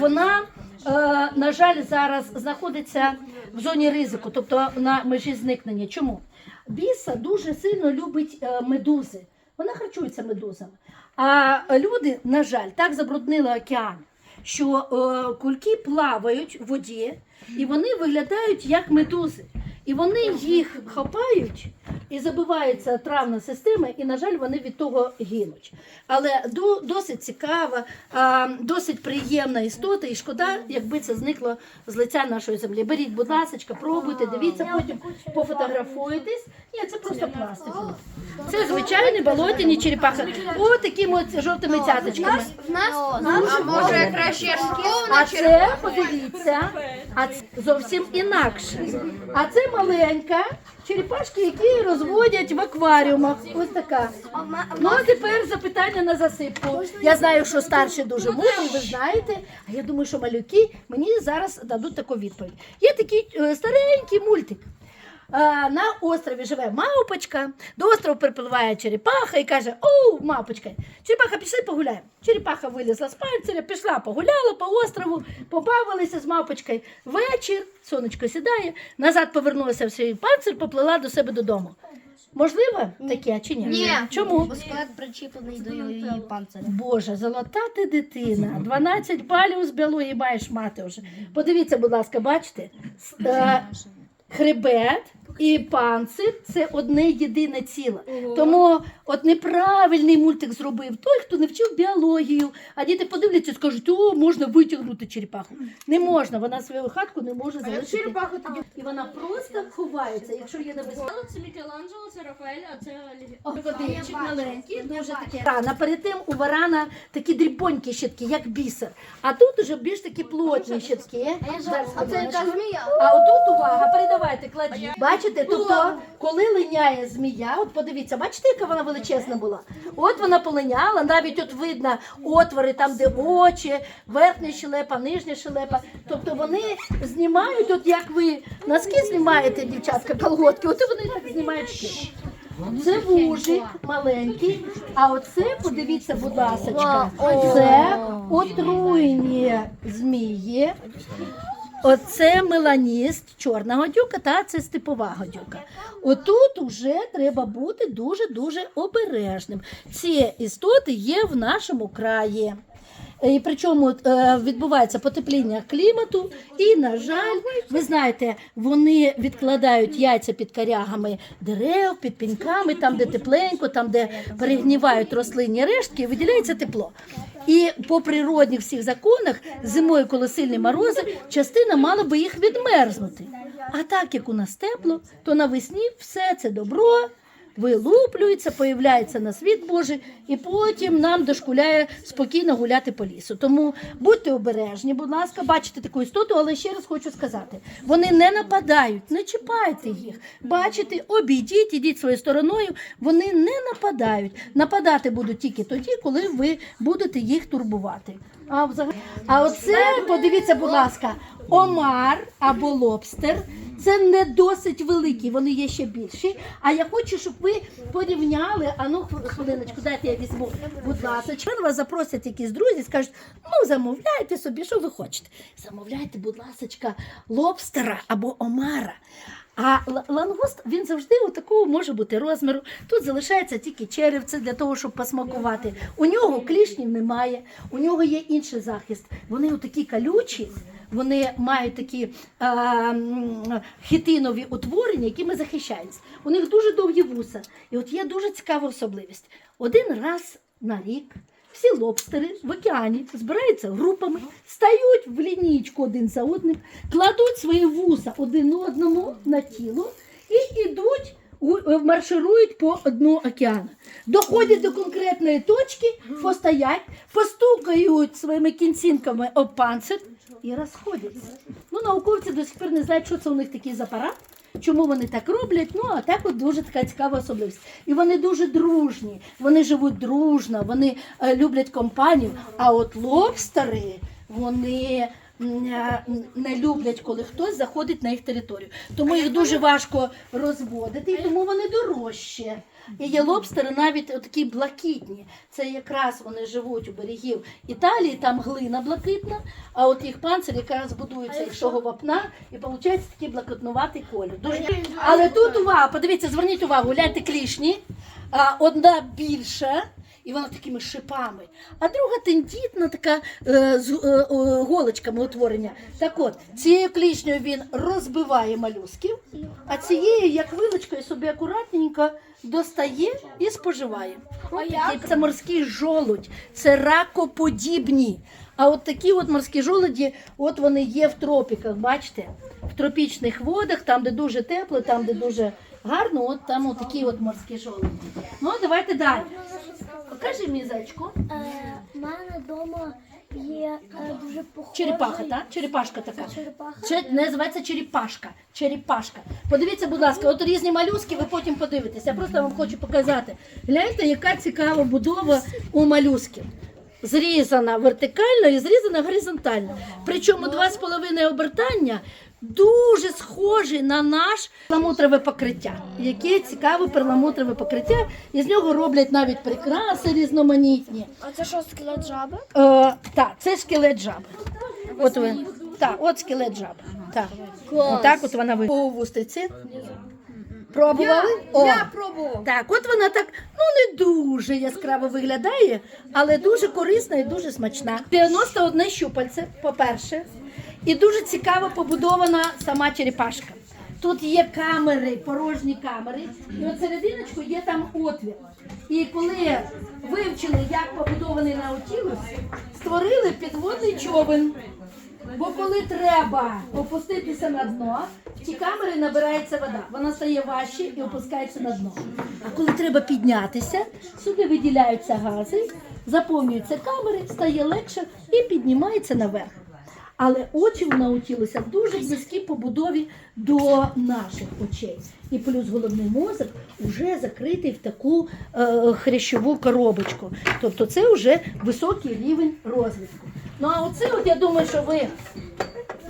вона, е, на жаль, зараз знаходиться в зоні ризику, тобто на межі зникнення. Чому? Біса дуже сильно любить е, медузи. Вона харчується медузами. А люди, на жаль, так забруднили океан, що е, кульки плавають в воді і вони виглядають як медузи. І вони їх хапають і забивається травна система, і, на жаль, вони від того гинуть. Але досить цікава, досить приємна істота, і шкода, якби це зникло з лиця нашої землі. Беріть, будь ласка, пробуйте, дивіться, потім пофотографуєтесь. Ні, це просто пластик. Це звичайні болотяні черепахи. О, такими от жовтими цяточками. А може краще А це, подивіться, а це зовсім інакше. А це маленька черепашки, які розводять в акваріумах. Ось така. Ну а тепер запитання на засипку. Я знаю, що старші дуже мудрі, ви знаєте. А я думаю, що малюки мені зараз дадуть таку відповідь. Є такий е, старенький мультик. Е, На острові живе мавпочка, до острову припливає черепаха і каже: О, мавпочка, черепаха, пішли погуляємо. Черепаха вилізла з панциря, пішла, погуляла по острову, побавилися з мавпочкою. Вечір, сонечко сідає, назад повернулася в свій панцир, поплила до себе додому. Можливо таке чи ні? Ні. Чому? Бо склад причіплений до її панциря. Боже, золота ти дитина. 12 балів з біології маєш мати вже. Подивіться, будь ласка, бачите? С- е, Хребет і панцир це одне єдине ціле. Тому от неправильний мультик зробив той, хто не вчив біологію. А діти подивляться і скажуть, о, можна витягнути черепаху. Не можна, вона свою хатку не може залишити. І вона просто ховається, якщо є небезпека. Це Мікеланджело, це Рафаель, а це. Маленький, дуже таке. Рана. Перед тим у варана такі дрібонькі щитки, як бісер. А тут уже більш такі плотні щитки. А це яка змія? а отут увага, передавайте, кладіть. Бачите, тобто, коли линяє змія, от подивіться, бачите, яка вона величезна була? От вона полиняла, навіть от видно отвори там, де очі, верхня щелепа, нижня щелепа. Тобто вони знімають, от як ви носки знімаєте, дівчатка, колготки, от вони так знімають шкіру. Це вужик маленький, а оце, подивіться, будь ласка, це отруєні змії. Оце меланіст, чорна гадюка, та це степова гадюка. Отут уже треба бути дуже-дуже обережним. Ці істоти є в нашому краї. І причому е, відбувається потепління клімату, і, на жаль, ви знаєте, вони відкладають яйця під корягами дерев, під піньками, там, де тепленько, там, де перегнівають рослинні рештки, виділяється тепло. І по природних всіх законах, зимою, коли сильні морози, частина мала би їх відмерзнути. А так як у нас тепло, то навесні все це добро вилуплюється, появляється на світ Божий, і потім нам дошкуляє спокійно гуляти по лісу. Тому будьте обережні, будь ласка, бачите таку істоту, але ще раз хочу сказати: вони не нападають, не чіпайте їх. Бачите, обійдіть, ідіть своєю стороною. Вони не нападають. Нападати будуть тільки тоді, коли ви будете їх турбувати. А взагалі, а оце подивіться, будь ласка, омар або лобстер. Це не досить великі, вони є ще більші. А я хочу, щоб ви порівняли. А ну хвилиночку, дайте я візьму. Будь ласка, вас запросять якісь друзі, скажуть, ну замовляйте собі, що ви хочете. Замовляйте, будь ласка, лобстера або омара. А лангуст він завжди у такого може бути розміру. Тут залишається тільки черевце для того, щоб посмакувати. У нього клішнів немає, у нього є інший захист. Вони такі колючі, вони мають такі м, хітинові утворення, якими захищаються. У них дуже довгі вуса. І от є дуже цікава особливість. Один раз на рік. Всі лобстери в океані збираються групами, стають в лінійку один за одним, кладуть свої вуса один одному на тіло і йдуть, у- марширують по дну океану. Доходять до конкретної точки, постоять, постукають своїми кінцінками об панцир і розходяться. Ну, науковці до сих пір не знають, що це у них такий за апарат. Чому вони так роблять? Ну, а так от дуже така цікава особливість. І вони дуже дружні, вони живуть дружно, вони е, люблять компанію. А от лобстери, вони не люблять, коли хтось заходить на їх територію. Тому їх дуже важко розводити, і тому вони дорожчі. І є лобстери навіть такі блакитні. Це якраз вони живуть у берегів Італії, там глина блакитна, а от їх панцир якраз будується із того вапна, і виходить такий блакитнуватий колір. Дуже... Але тут увага, подивіться, зверніть увагу, гляньте клішні. А, одна більша, і вона такими шипами, а друга тендітна, така е, з е, е, голочками утворення. Так от, цією клішнею він розбиває малюсків, а цією, як вилочкою, собі акуратненько достає і споживає. Це морський жолудь, це ракоподібні. А от такі от морські жолуді, от вони є в тропіках, бачите? В тропічних водах, там, де дуже тепло, там, де дуже гарно, от там от такі от морські жолуді. Ну, давайте далі. Покажи мені зайчку. У мене вдома є е, дуже похожий... Черепаха, так? Черепашка така. Черепаха. Це називається черепашка. Черепашка. Подивіться, будь ласка, от різні малюски, ви потім подивитеся. Я просто вам хочу показати. Гляньте, яка цікава будова у малюсків. Зрізана вертикально і зрізана горизонтально. Причому два з половиною обертання дуже схожі на наш перламутрове покриття. Яке цікаве перламутрове покриття, і з нього роблять навіть прикраси різноманітні. А це що, скелет жаби? Е, так, це скелет жаби. От ви. Так, от скелет жаби. Так. Отак от вона вустриці. Пробували? О, Я пробував. так, от вона так, ну не дуже яскраво виглядає, але дуже корисна і дуже смачна. 91 щупальце, по-перше, і дуже цікаво побудована сама черепашка. Тут є камери, порожні камери, і от серединочку є там отвір. І коли вивчили, як побудований наутілус, створили підводний човен. Бо коли треба опуститися на дно, в ті камери набирається вода. Вона стає важче і опускається на дно. А коли треба піднятися, сюди виділяються гази, заповнюються камери, стає легше і піднімається наверх. Але очі в наутілуса дуже близькі по будові до наших очей. І плюс головний мозок вже закритий в таку е, хрящову коробочку. Тобто це вже високий рівень розвитку. Ну а оце, от я думаю, що ви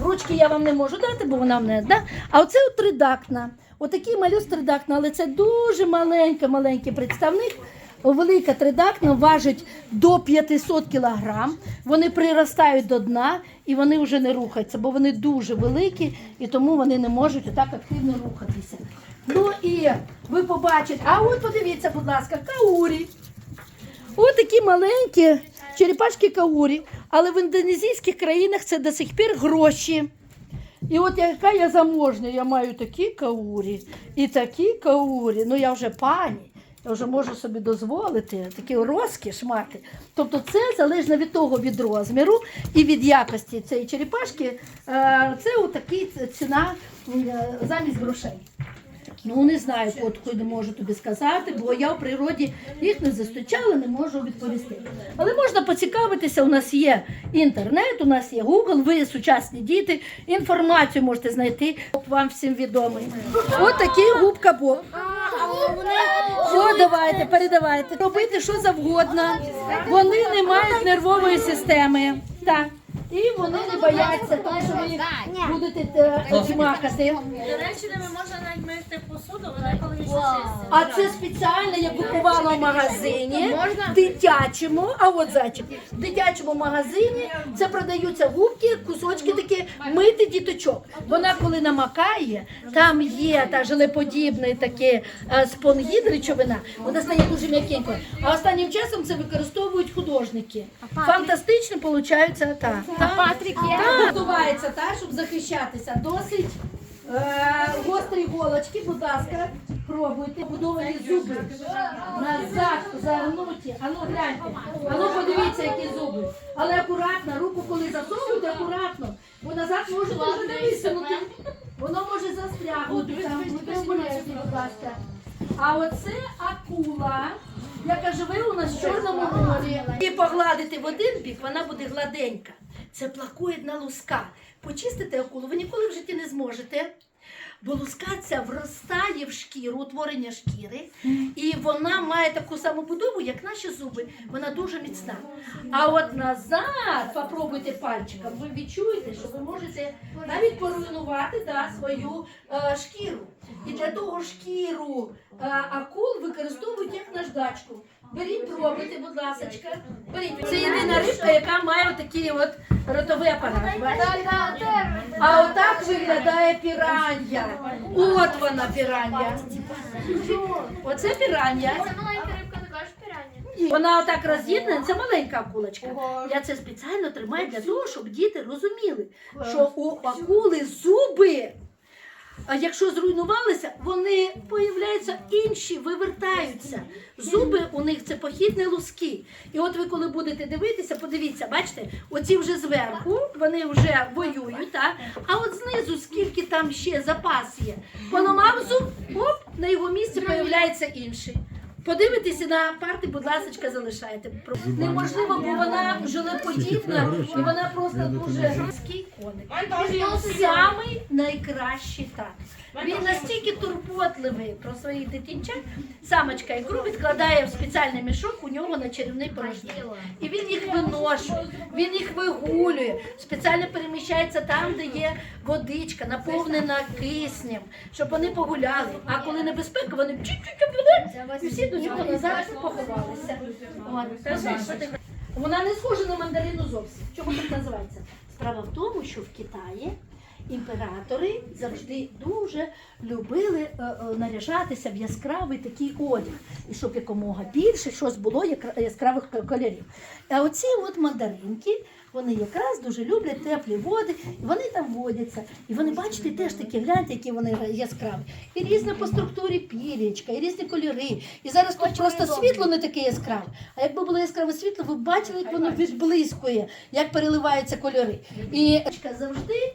ручки я вам не можу дати, бо вона мене да. А оце от тридактна. Отакий малюс тридактна, але це дуже маленький, маленький представник. Велика тридактна важить до 500 кілограм. Вони приростають до дна і вони вже не рухаються, бо вони дуже великі і тому вони не можуть отак активно рухатися. Ну і ви побачите, а от подивіться, будь ласка, каурі. Ось такі маленькі черепашки каурі, але в індонезійських країнах це до сих пір гроші. І от яка я заможня, я маю такі каурі і такі каурі. Ну я вже пані, вже можу собі дозволити такі розкіш мати. Тобто це залежно від того від розміру і від якості цієї черепашки. е, Це отакий ціна е, замість грошей. Ну не знаю, котку не можу тобі сказати, бо я в природі їх не зустрічала, не можу відповісти. Але можна поцікавитися. У нас є інтернет, у нас є Google, ви сучасні діти. Інформацію можете знайти. Вам всім відомий. От такий губка Боб. О, давайте, передавайте. Робити що завгодно. Вони не мають нервової системи. Так. І вони не бояться, тому що ви їх будете е, чмакати. До речі, ними можна навіть мити посуду, вона А це спеціально я купувала в магазині дитячому, а от зайчик, в дитячому магазині це продаються губки, кусочки такі мити діточок. Вона коли намакає, там є та желеподібний таке спонгід речовина, вона стає дуже м'якенькою. А останнім часом це використовують художники. Фантастично получаються та. та. Патрік Вдувається, так, щоб захищатися. Досить гострі голочки, будь ласка, пробуйте. Будовані зуби. Назад загнуті. Ану гляньте. Ану подивіться, які зуби. Але акуратно, руку коли засовуєте, акуратно. Бо назад може дуже не висунути. Воно може застрягнути там. Будьте обережні, будь ласка. А оце акула, яка живе у нас в Чорному морі. І погладити в один бік, вона буде гладенька. Це плакує на луска. Почистити акулу ви ніколи в житті не зможете. Бо луска ця вростає в шкіру, утворення шкіри, і вона має таку саму будову, як наші зуби. Вона дуже міцна. А от назад попробуйте пальчиком, ви відчуєте, що ви можете навіть поруйнувати да, свою е, шкіру. І для того шкіру е, акул використовують як наждачку. Беріть, пробуйте, будь ласка. Беріть. Це єдина рибка, яка має отакий от ротовий апарат. Бачите? А отак виглядає пірання. От вона пірання. Оце пірання. Це маленька рибка, така ж пірання. Вона отак роз'єднана, це маленька акулочка. Я це спеціально тримаю для того, щоб діти розуміли, що у акули зуби. А якщо зруйнувалися, вони появляються інші, вивертаються. Зуби у них це похідні луски. І от ви коли будете дивитися, подивіться, бачите, оці вже зверху, вони вже воюють, так? а от знизу скільки там ще запас є. Поламав зуб, оп, на його місці появляється інший. Подивитися на парти, будь ласка, залишайте. Неможливо, бо вона жилеподібна і вона просто дуже коник. Самий найкращий так. Він настільки турботливий про своїх дитинчат. Самочка ікру відкладає в спеціальний мішок у нього на чарівний порожник. І він їх виношує, він їх вигулює, спеціально переміщається там, де є водичка, наповнена киснем, щоб вони погуляли. А коли небезпека, вони чуть-чуть і всі до нього назад поховалися. Вона не схожа на мандарину зовсім. Чому так називається? Справа в тому, що в Китаї імператори завжди дуже любили е, е, наряжатися в яскравий такий одяг, і щоб якомога більше щось було яскравих кольорів. А оці от мандаринки. Вони якраз дуже люблять теплі води, і вони там водяться. І вони, бачите, теж такі, гляньте, які вони яскраві. І різне по структурі пірічка, і різні кольори. І зараз тут просто світло не таке яскраве. А якби було яскраве світло, ви б бачили, як воно відблискує, як переливаються кольори. І завжди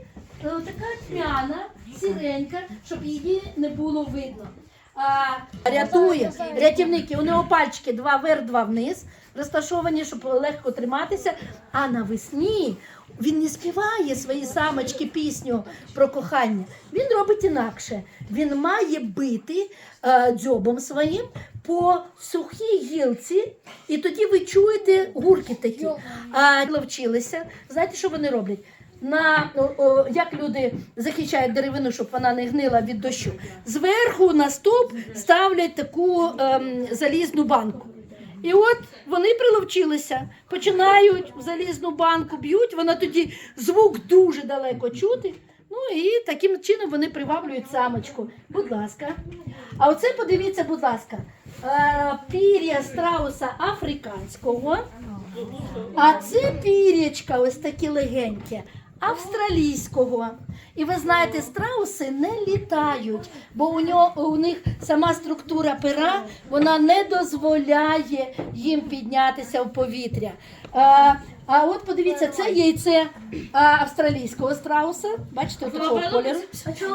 така тьмяна, сіренька, щоб її не було видно. А, рятує рятівники. У нього пальчики два вверх, два вниз, розташовані, щоб легко триматися. А навесні він не співає свої самочки пісню про кохання. Він робить інакше. Він має бити е, дзьобом своїм по сухій гілці, і тоді ви чуєте гурки такі. А навчилися. Знаєте, що вони роблять? На як люди захищають деревину, щоб вона не гнила від дощу. Зверху на стовп ставлять таку ем, залізну банку. І от вони приловчилися, починають в залізну банку, б'ють, вона тоді звук дуже далеко чути. Ну і таким чином вони приваблюють самочку. Будь ласка. А оце подивіться, будь ласка, е, пір'я страуса африканського. А це пір'ячка, ось такі легенькі, австралійського. І ви знаєте, страуси не літають, бо у нього у них сама структура пера вона не дозволяє їм піднятися в повітря. А, а от подивіться, це яйце австралійського страуса. Бачите, такого кольору.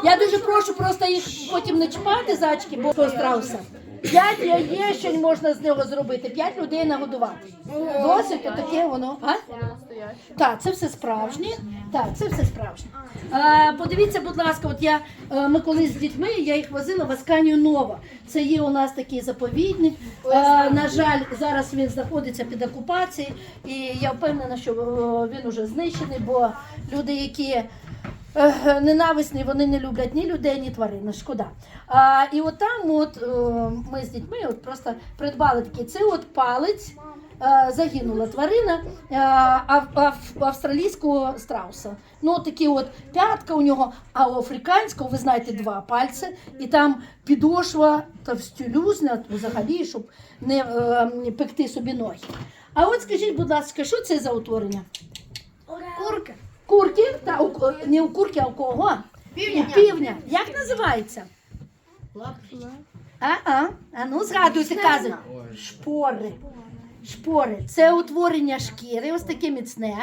Я дуже прошу просто їх потім не чіпати зачки, бо страуса. П'ять яєчень можна з нього зробити, п'ять людей нагодувати. Досить таке воно. А? Так, це все справжнє. Так, це все справжнє. А, подивіться, будь ласка, от я е, ми колись з дітьми я їх возила в Асканію Нова. Це є у нас такий заповідник. Е, на жаль, зараз він знаходиться під окупацією, і я впевнена, що е, він уже знищений, бо люди, які Е, Ненависні вони не люблять ні людей, ні тварин. Шкода. А, і от там, от е, ми з дітьми от просто придбали такий це от палець. е, Загинула тварина е, ав- ав- австралійського страуса. Ну, такі от п'ятка у нього, а у африканського, ви знаєте, два пальці, і там підошва товстюлюзна, взагалі, щоб не е, пекти собі ноги. А от скажіть, будь ласка, що це за утворення? Курка. Курки, та у, не у курки, а у кого? Півня. У півня. Як називається? А, а, а ну згадуйте, кази. Шпори. Шпори. Це утворення шкіри, ось таке міцне.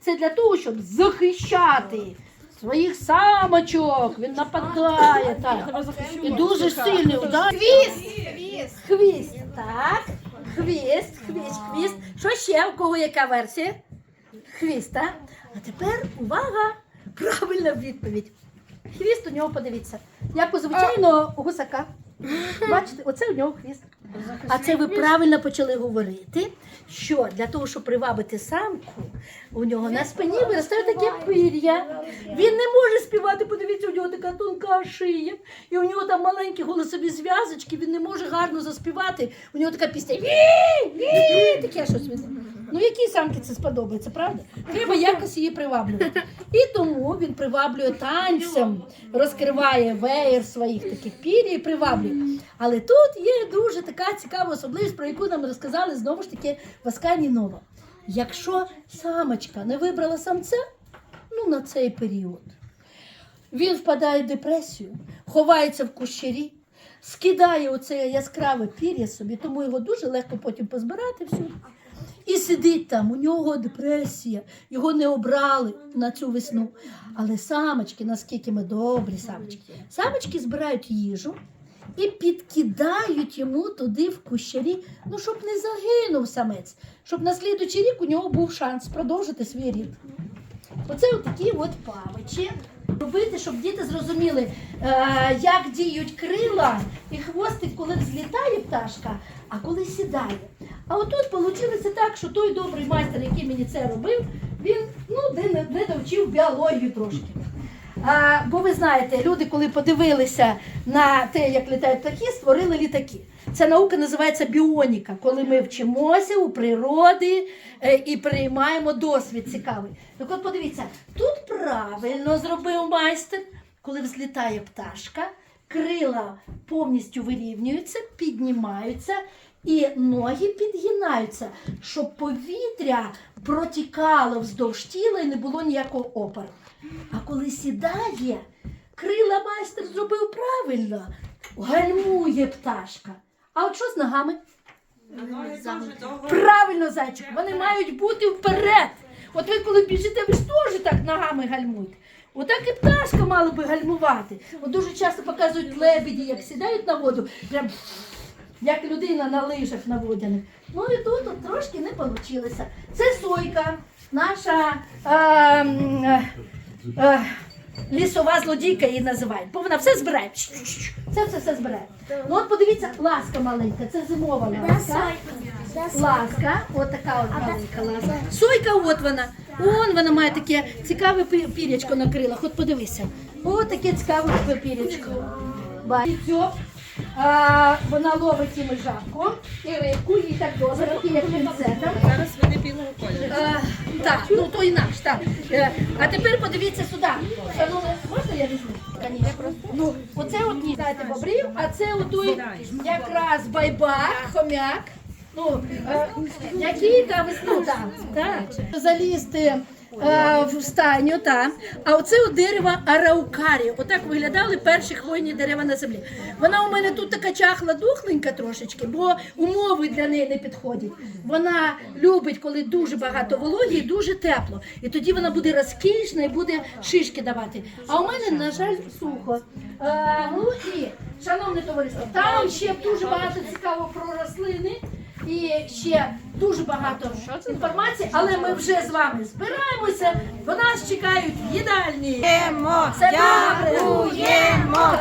Це для того, щоб захищати своїх самочок. Він нападає. Так. І дуже сильний удар. Хвіст. Хвіст. Так. Хвіст, хвіст, хвіст. Що ще? У кого яка версія? Хвіст, так? А тепер увага! Правильна відповідь. Хвіст. у нього подивіться. Як у звичайного гусака. Бачите, оце у нього хвіст. А це ви правильно почали говорити, що для того, щоб привабити самку, у нього на спині виростає таке пир'я. Він не може співати, подивіться, у нього така тонка шия, і у нього там маленькі голосові зв'язочки, він не може гарно заспівати. У нього така пісня. Ві, ві, таке щось. він- Ну, якій самці це сподобається, правда? Треба якось її приваблювати. І тому він приваблює танцем, розкриває веєр своїх таких пір'я і приваблює. Але тут є дуже така цікава особливість, про яку нам розказали знову ж таки в Аскані Нова. Якщо самочка не вибрала самця, ну на цей період, він впадає в депресію, ховається в кущері, скидає оце яскраве пір'я собі, тому його дуже легко потім позбирати всюди. І сидить там, у нього депресія, його не обрали на цю весну. Але самочки, наскільки ми добрі самочки, самочки збирають їжу і підкидають йому туди в кущарі, ну щоб не загинув самець, щоб на слідуючий рік у нього був шанс продовжити свій рід. Оце такі от павичі. Робити, щоб діти зрозуміли, е, як діють крила і хвостик, коли взлітає пташка, а коли сідає. А отут вийшло так, що той добрий майстер, який мені це робив, він ну, не, не, навчив біологію трошки. А, бо ви знаєте, люди, коли подивилися на те, як літають птахи, створили літаки. Ця наука називається біоніка, коли ми вчимося у природи е, і приймаємо досвід цікавий. Так от подивіться, тут правильно зробив майстер, коли взлітає пташка, крила повністю вирівнюються, піднімаються і ноги підгинаються, щоб повітря протікало вздовж тіла і не було ніякого опору. А коли сідає, крила майстер зробив правильно, гальмує пташка. А от що з ногами? Правильно, зайчик, вони мають бути вперед. От ви коли біжите, ви ж теж так ногами гальмуєте. Отак і пташка мала би гальмувати. От дуже часто показують лебеді, як сідають на воду, прям як людина на лижах на водяних. Ну і тут от трошки не вийшло. Це сойка, наша м, е, е, лісова злодійка її називають. Бо вона все збирає. Це все все збирає. Ну от подивіться, ласка маленька, це зимова ласка. Ласка, от така от маленька ласка. Сойка, от вона. Он вона має таке цікаве пі- пірячко на крилах. От подивися. От таке цікаве пірячко. Бачите? А, вона ловить і жабку, і рибку, і так добре, як пінцетом. Зараз вони білого кольору. Е, так, ну то інакше, так. Е, а тепер подивіться сюди. Шановне, можна я візьму? Конечно. Ну, оце от ні, знаєте, бобрів, а це отой якраз байбак, хомяк. Ну, е, який там весну, так. Залізти е, в стайню, так. А оце от дерево араукарі. Отак виглядали перші хвойні дерева на землі. Вона у мене тут така чахла, духленька трошечки, бо умови для неї не підходять. Вона любить, коли дуже багато вологі і дуже тепло. І тоді вона буде розкішна і буде шишки давати. А у мене, на жаль, сухо. Е, ну і, шановне товариство, там ще дуже багато цікаво про рослини. І ще дуже багато інформації, але ми вже з вами збираємося, бо нас чекають в їдальні. Дякуємо!